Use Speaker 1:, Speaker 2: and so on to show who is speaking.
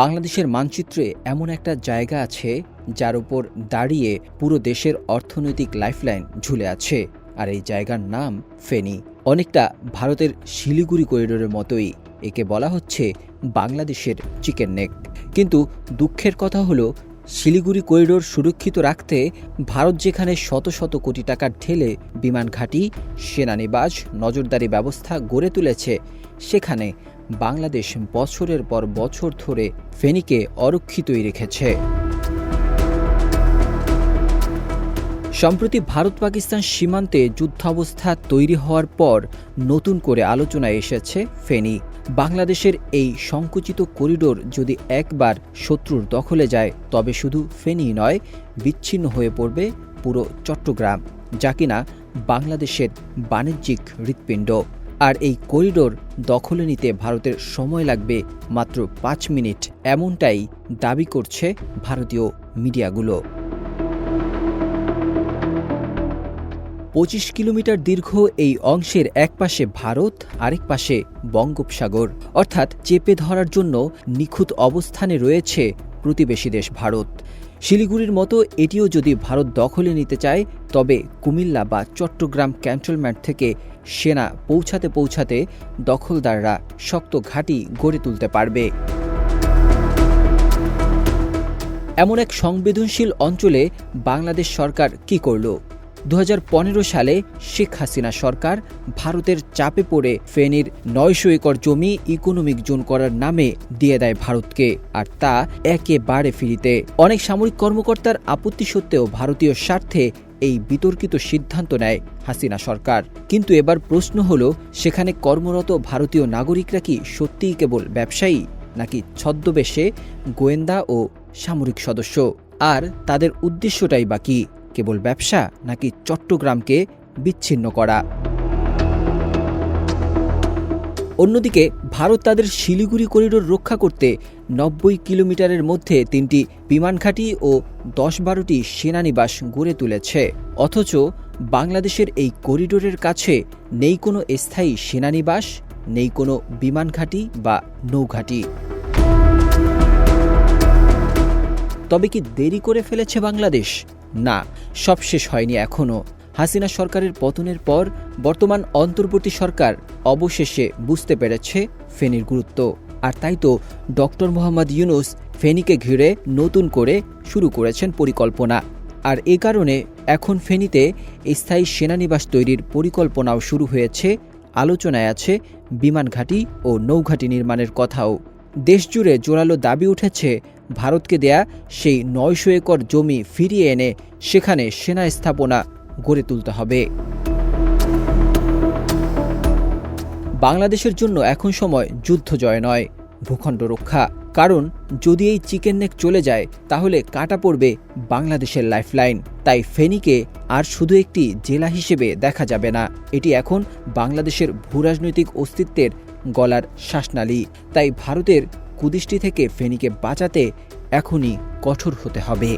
Speaker 1: বাংলাদেশের মানচিত্রে এমন একটা জায়গা আছে যার উপর দাঁড়িয়ে পুরো দেশের অর্থনৈতিক লাইফলাইন ঝুলে আছে, আর এই জায়গার নাম ফেনী। অনেকটা ভারতের শিলিগুড়ি করিডোরের মতোই, একে বলা হচ্ছে বাংলাদেশের চিকেন নেক। কিন্তু দুঃখের কথা হলো, শিলিগুড়ি করিডোর সুরক্ষিত রাখতে ভারত যেখানে শত শত কোটি টাকা ঢেলে বিমান ঘাঁটি, সেনানিবাস, নজরদারি ব্যবস্থা গড়ে তুলেছে, সেখানে বাংলাদেশ বছরের পর বছর ধরে ফেনীকে অরক্ষিতই রেখেছে। সম্প্রতি ভারত পাকিস্তান সীমান্তে যুদ্ধাবস্থা তৈরি হওয়ার পর নতুন করে আলোচনায় এসেছে ফেনী। বাংলাদেশের এই সংকুচিত করিডোর যদি একবার শত্রুর দখলে যায়, তবে শুধু ফেনী নয়, বিচ্ছিন্ন হয়ে পড়বে পুরো চট্টগ্রাম, যা কিনা বাংলাদেশের বাণিজ্যিক হৃৎপিণ্ড। আর এই করিডোর দখলে নিতে ভারতের সময় লাগবে মাত্র পাঁচ মিনিট। এমনটাই দাবি করছে ভারতীয় মিডিয়াগুলো। পঁচিশ কিলোমিটার দীর্ঘ এই অংশের এক পাশে ভারত, আরেক পাশে বঙ্গোপসাগর। অর্থাৎ চেপে ধরার জন্য নিখুঁত অবস্থানে রয়েছে প্রতিবেশী দেশ ভারত। শিলিগুড়ির মতো এটিও যদি ভারত দখলে নিতে চায়, তবে কুমিল্লা বা চট্টগ্রাম ক্যান্টনমেন্ট থেকে সেনা পৌঁছাতে পৌঁছাতে দখলদাররা শক্ত ঘাঁটি গড়ে তুলতে পারবে। এমন এক সংবেদনশীল অঞ্চলে বাংলাদেশ সরকার কি করল? দু হাজার পনেরো সালে শেখ হাসিনা সরকার ভারতের চাপে পড়ে ফেনীর নয়শো একর জমি ইকোনমিক জোন করার নামে দিয়ে দেয় ভারতকে, আর তা একেবারে ফিরিতে। অনেক সামরিক কর্মকর্তার আপত্তি সত্ত্বেও ভারতীয় স্বার্থে এই বিতর্কিত সিদ্ধান্ত নেয় হাসিনা সরকার। কিন্তু এবার প্রশ্ন হল, সেখানে কর্মরত ভারতীয় নাগরিকরা কি সত্যিই কেবল ব্যবসায়ী, নাকি ছদ্মবেশে গোয়েন্দা ও সামরিক সদস্য? আর তাদের উদ্দেশ্যটাই বা কি? কেবল ব্যবসা নাকি চট্টগ্রামকে বিচ্ছিন্ন করা? অন্যদিকে ভারত তাদের শিলিগুড়ি করিডোর রক্ষা করতে নব্বই কিলোমিটারের মধ্যে তিনটি বিমান ঘাঁটি ও দশ বারোটি সেনানিবাস গড়ে তুলেছে। অথচ বাংলাদেশের এই করিডোরের কাছে নেই কোনো স্থায়ী সেনানিবাস, নেই কোনো বিমান ঘাঁটি বা নৌঘাঁটি। তবে কি দেরি করে ফেলেছে বাংলাদেশ? না, সব শেষ হয়নি এখনও হাসিনা সরকারের পতনের পর বর্তমান অন্তর্বর্তী সরকার অবশেষে বুঝতে পেরেছে ফেনীর গুরুত্ব। আর তাই তো ডক্টর মোহাম্মদ ইউনুস ফেনীকে ঘিরে নতুন করে শুরু করেছেন পরিকল্পনা। আর এ কারণে এখন ফেনীতে স্থায়ী সেনানিবাস তৈরির পরিকল্পনাও শুরু হয়েছে, আলোচনায় আছে বিমান ঘাঁটি ও নৌঘাঁটি নির্মাণের কথাও। দেশজুড়ে জোরালো দাবি উঠেছে ভারতকে দেয়া সেই নয়শো একর জমি ফিরিয়ে এনে সেখানে সেনা স্থাপনা গড়ে তুলতে হবে। বাংলাদেশের জন্য এখন সময় যুদ্ধ জয় নয়, ভূখণ্ড রক্ষা। কারণ যদি এই চিকেন নেক চলে যায়, তাহলে কাটা পড়বে বাংলাদেশের লাইফলাইন। তাই ফেনীকে আর শুধু একটি জেলা হিসেবে দেখা যাবে না, এটি এখন বাংলাদেশের ভূরাজনৈতিক অস্তিত্বের গলার শ্বাসনালী। তাই ভারতের কুদৃষ্টি থেকে ফেনীকে বাঁচাতে এখনই কঠোর হতে হবে।